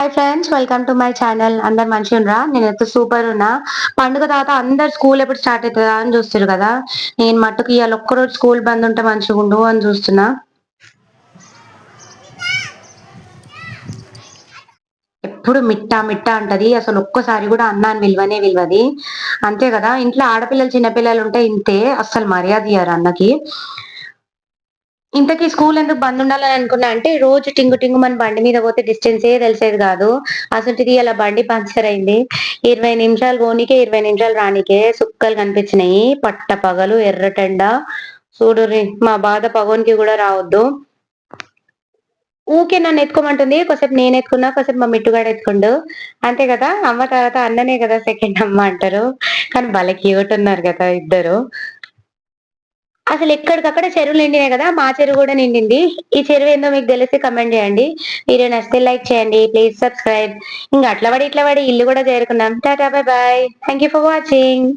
Hi friends welcome to my channel అందరు మంచిగా ఉండరా నేనైతే సూపర్ ఉన్నా. పండుగ తర్వాత అందరు స్కూల్ ఎప్పుడు స్టార్ట్ అవుతుందా అని చూస్తారు కదా. నేను మట్టుకు ఇవాళ ఒక్కరోజు స్కూల్ బంద్ ఉంటే మంచిగా ఉండు అని చూస్తున్నా. ఎప్పుడు మిట్టా మిట్టా అంటది అసలు ఒక్కసారి కూడా అన్నాన్ని విలువనే విలువది. అంతే కదా ఇంట్లో ఆడపిల్లలు చిన్నపిల్లలు ఉంటే ఇంతే. అసలు మర్యాద ఇయ్యారు అన్నకి. ఇంతకీ స్కూల్ ఎందుకు బంద్ ఉండాలని అనుకున్నా అంటే రోజు టింగు టింగు మన బండి మీద పోతే డిస్టెన్స్ ఏ తెలిసేది కాదు. అసలు అలా బండి పంచర్ అయింది. ఇరవై నిమిషాలు పోనీకే ఇరవై నిమిషాలు రానికే సుక్కలు కనిపించినాయి. పట్ట పగలు ఎర్రటెండ. చూడు మా బాధ పగోనికి కూడా రావద్దు. ఊకే నన్ను ఎత్తుకోమంటుంది. కొసేపు నేను ఎత్తుకున్నా కొసేపు మా మిట్టుగాడు ఎత్తుకుండు. అంతే కదా? అమ్మ తర్వాత అన్ననే కదా సెకండ్ అమ్మ అంటారు. కానీ భలే క్యూట్ ఉన్నారు కదా ఇద్దరు. అసలు ఎక్కడికక్కడ చెరువులు నిండినాయి కదా మా చెరువు కూడా నిండింది. ఈ చెరువు ఏందో మీకు తెలిసి కమెంట్ చేయండి. వీడియో నచ్చితే లైక్ చేయండి ప్లీజ్ సబ్స్క్రైబ్ ఇంకా అట్లా పడి ఇట్లా పడి ఇల్లు కూడా చేరుకున్నాం Tata bye bye thank you for watching